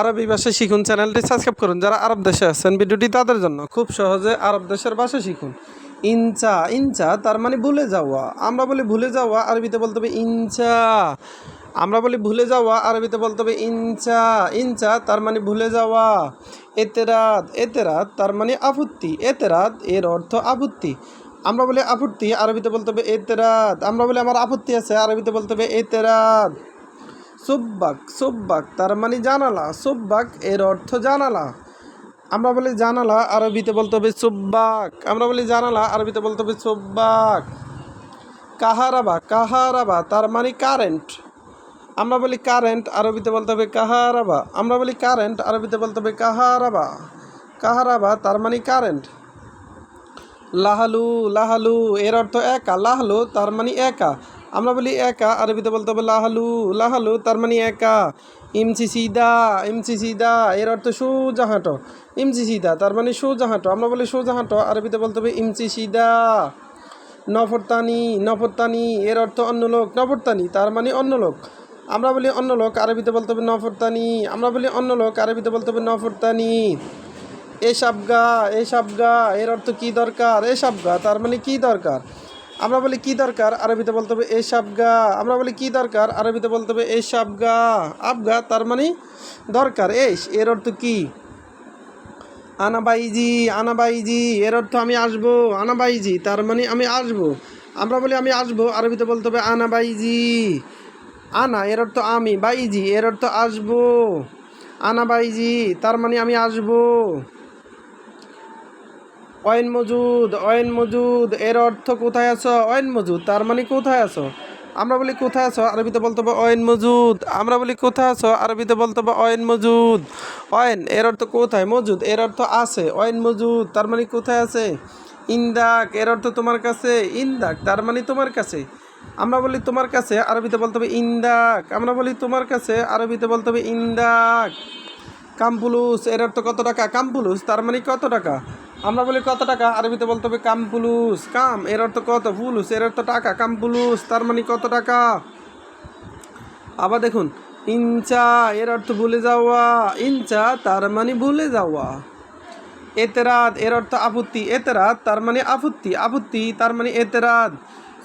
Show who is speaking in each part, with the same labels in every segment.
Speaker 1: আরবি ভাষা শিখুন চ্যানেলটি সাবস্ক্রাইব করুন। যারা আরব দেশে আছেন, ভিডিওটি তাদের জন্য খুব সহজে আরব দেশের ভাষা শিখুন। ইনচা ইনচা তার মানে ভুলে যাওয়া। আমরা বলি ভুলে যাওয়া, আরবিতে বলতে হবে ইনচা। আমরা বলি ভুলে যাওয়া, আরবিতে বলতে হবে ইনচা। ইনচা তার মানে ভুলে যাওয়া। এতেরাত এতেরাত তার মানে আপত্তি। এতেরাত এর অর্থ আপত্তি। আমরা বলি আপত্তি, আরবিতে বলতে হবে এতেরাত। আমরা বলি আমার আপত্তি আছে, আরবিতে বলতে হবে এতেরাত। সুব্বাক সুব্বাক, তার মানে জানালা। সুব্বাক এর অর্থ জানালা। আমরা বলি জানালা, আরবিতে বলতে হবে সুব্বাক। আমরা বলি জানালা, আরবিতে বলতে হবে সুব্বাক। কাহারাবা কাহারাবা, তার মানে কারেন্ট। আমরা বলি কারেন্ট, আরবিতে বলতে হবে কাহারাবা। আমরা বলি কারেন্ট, আরবিতে বলতে হবে কাহারাবা। কাহারাবা, তার মানে কারেন্ট। লাহালু লাহালু, এর অর্থ একা। লাহালু, তার মানে একা। আমরা বলি একা আরবিতে বলতে হবে লাহালু লাহালু, তার মানে একা। ইমসি সিদা ইমসি সিদা এর অর্থ সোজা হাঁটো। ইমসি সিদা তার মানে সোজা হাঁটো। আমরা বলি সোজা হাঁটো আরবিতে বলতে হবে ইমসি সিদা নফরতানি নফরতানি, এর অর্থ অন্য লোক, নফরতানি, তার মানে অন্য লোক। আমরা বলি অন্য লোক আরবিতে বলতে হবে নফরতানি। আমরা বলি অন্য লোক আরবিতে বলতে হবে নফরতানি। এ সাবগা এ সাবগা এর অর্থ কী দরকার? এ সাবগা তার মানে কি দরকার? আমরা বলি, কি দরকার? আরবিতে বলতে হবে, এ সাবগা আমরা বলি, কি দরকার? আরবিতে বলতে হবে, এ সাবগা আবগা তার মানে দরকার। এস, এর অর্থ কি? আনাবাইজি আনাবাইজি, এর অর্থ আমি আসব। আনাবাইজি, তার মানে আমি আসব। আমরা বলি, আমি আসব। আরবিতে বলতে হবে, আনাবাইজি। আনা, এর অর্থ আমি। বাইজি, এর অর্থ আসব। আনাবাইজি, তার মানে আমি আসব। অয়েন মজুদ অয়েন মজুদ, এর অর্থ কোথায় আছো? অয়েন মজুদ, তার মানে কোথায় আছো? আমরা বলি কোথায় আছো? আরবিতে বলতে হবে অয়েন মজুদ। আমরা বলি কোথায় আছো? আরবিতে বলতে হবে অয়েন মজুদ। অয়েন এর অর্থ কোথায়? মজুদ, এর অর্থ আছে। অয়েন মজুদ, তার মানে কোথায় আছে? ইন্দাক, এর অর্থ তোমার কাছে। ইন্দাক, তার মানে তোমার কাছে। আমরা বলি তোমার কাছে, আরবিতে বলতে হবে ইন্দাক। আমরা বলি তোমার কাছে, আরবিতে বলতে হবে ইন্দাক। কামপুলুস, এর অর্থ কত টাকা? কামপুলুস, তার মানে কত টাকা? আমরা বলি কত টাকা? আরবিতে বলতে হবে কামপুলুস। কাম, এর অর্থ কত? পুলুস এর অর্থ টাকা। কামপুলুস, তার মানে কত টাকা? আবার দেখুন, ইনচা, এর অর্থ ভুলে যাওয়া। ইনচা, তার মানে ভুলে যাওয়া। এতেরাত এর অর্থ আপত্তি। এতেরাত তার মানে আপত্তি। আপত্তি, তার মানে এতেরাত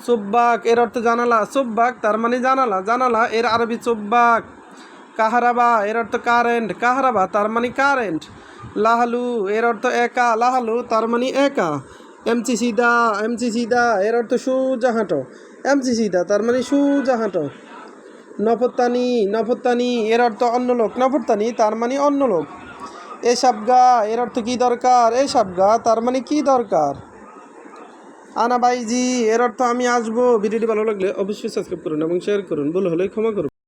Speaker 1: সুব্বাক এর অর্থ জানালা। সুব্বাক তার মানে জানালা। জানালা, এর আরবি সুব্বাক কাহারাবা, এর অর্থ কারেন্ট। কাহারাবা, তার মানে কারেন্ট। লাহালু, এর অর্থ একা। লাহালু, তার মানে একা। এমসি সিদা এমসি সিদা এর অর্থ সুজা হাঁটো। এমসি সিদা তার মানে সুজা হাঁটো। নফত্তানি নফত্তানি এর অর্থ অন্য লোক। নফত্তানি তার মানে অন্য লোক। এ সাবগা এর অর্থ কি দরকার? এ সাবগা তার মানে কি দরকার? আনা বাইজি, এর অর্থ আমি আসব। ভিডিওটি ভালো লাগলে অবশ্যই সাবস্ক্রাইব করুন এবং শেয়ার করুন। ভুল হলে ক্ষমা করুন।